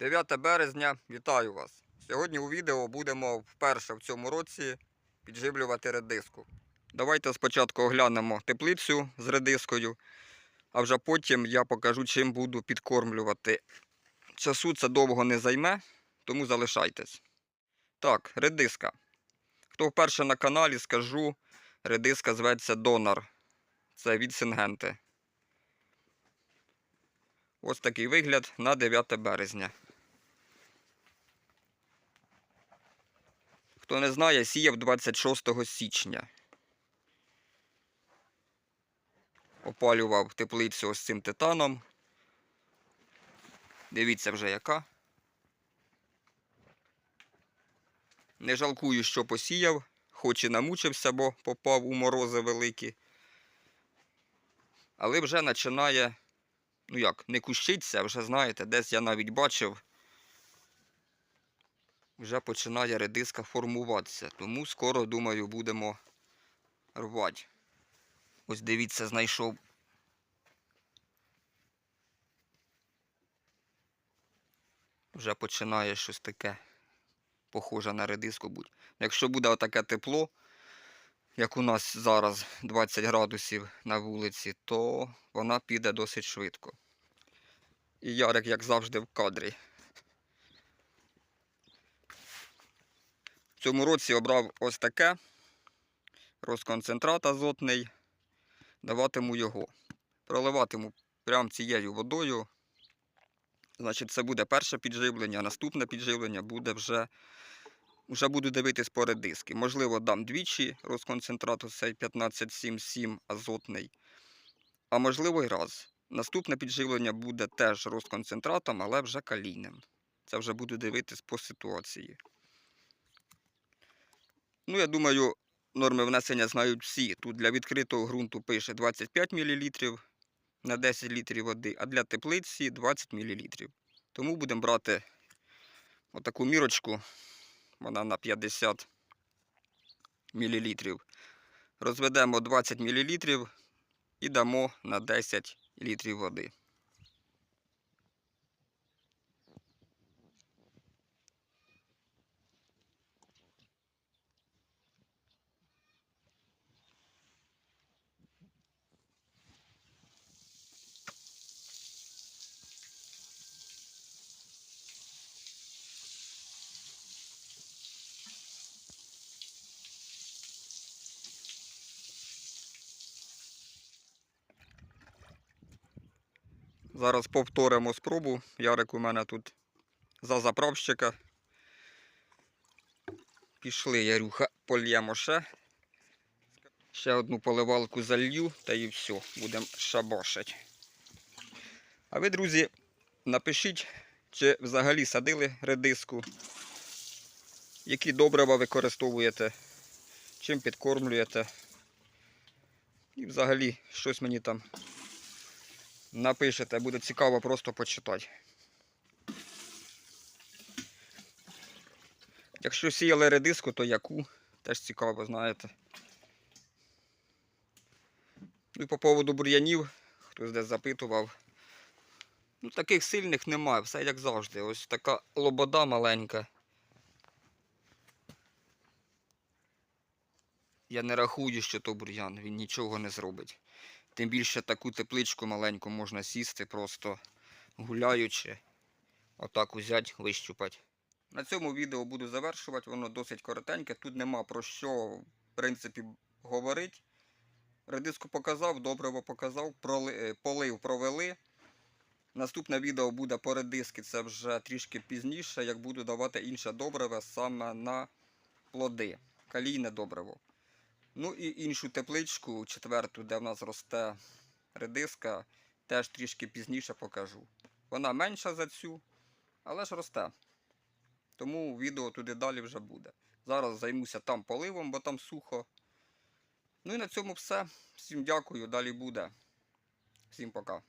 9 березня, вітаю вас! Сьогодні у відео будемо вперше в цьому році підживлювати редиску. Давайте спочатку оглянемо теплицю з редискою, а вже потім я покажу, чим буду підкормлювати. Часу це довго не займе, тому залишайтесь. Так, редиска. Хто вперше на каналі, скажу, редиска зветься Донор. Це від Сингенти. Ось такий вигляд на 9 березня. Хто не знає, сіяв 26 січня. Опалював теплицю ось цим титаном. Дивіться вже яка. Не жалкую, що посіяв, хоч і намучився, бо попав у морози великі. Але вже починає ну як, не кущиться, вже знаєте, десь я навіть бачив, вже починає редиска формуватися. Тому скоро, думаю, будемо рвати. Ось дивіться, знайшов. Вже починає щось таке похоже на редиску бути. Якщо буде отаке тепло, як у нас зараз 20 градусів на вулиці, то вона піде досить швидко. І Ярик, як завжди, в кадрі. Цьому році обрав ось таке розконцентрат азотний. Даватиму його. Проливатиму прямо цією водою. Значить, це буде перше підживлення, наступне підживлення буде вже. Вже буду дивитись по редиски. Можливо, дам двічі розконцентрату цей 1577 азотний. А можливо, й раз. Наступне підживлення буде теж розконцентратом, але вже калійним. Це вже буду дивитись по ситуації. Ну, я думаю, норми внесення знають всі. Тут для відкритого ґрунту пише 25 мл на 10 літрів води, а для теплиці 20 мл. Тому будемо брати отаку мірочку, вона на 50 мл. Розведемо 20 мл і дамо на 10 літрів води. Зараз повторимо спробу. Ярик у мене тут за заправщика. Пішли, Ярюха, польємо ще. Ще одну поливалку залью та і все, будемо шабашити. А ви, друзі, напишіть, чи взагалі садили редиску, які добрива використовуєте, чим підкормлюєте. І взагалі щось мені там напишете, буде цікаво просто почитати. Якщо сіяли редиску, то яку, теж цікаво, знаєте. Ну і по поводу бур'янів, хтось десь запитував. Ну, таких сильних немає, все як завжди. Ось така лобода маленька. Я не рахую, що то бур'ян, він нічого не зробить. Тим більше таку тепличку маленьку можна сісти, просто гуляючи, отак узять, вищупати. На цьому відео буду завершувати, воно досить коротеньке. Тут нема про що, в принципі, говорити. Редиску показав, добриво показав, е, полив провели. Наступне відео буде по редиски, це вже трішки пізніше, як буду давати інше добриво саме на плоди. Калійне добриво. Ну і іншу тепличку, четверту, де в нас росте редиска, теж трішки пізніше покажу. Вона менша за цю, але ж росте. Тому відео туди далі вже буде. Зараз займуся там поливом, бо там сухо. Ну і на цьому все. Всім дякую, далі буде. Всім пока.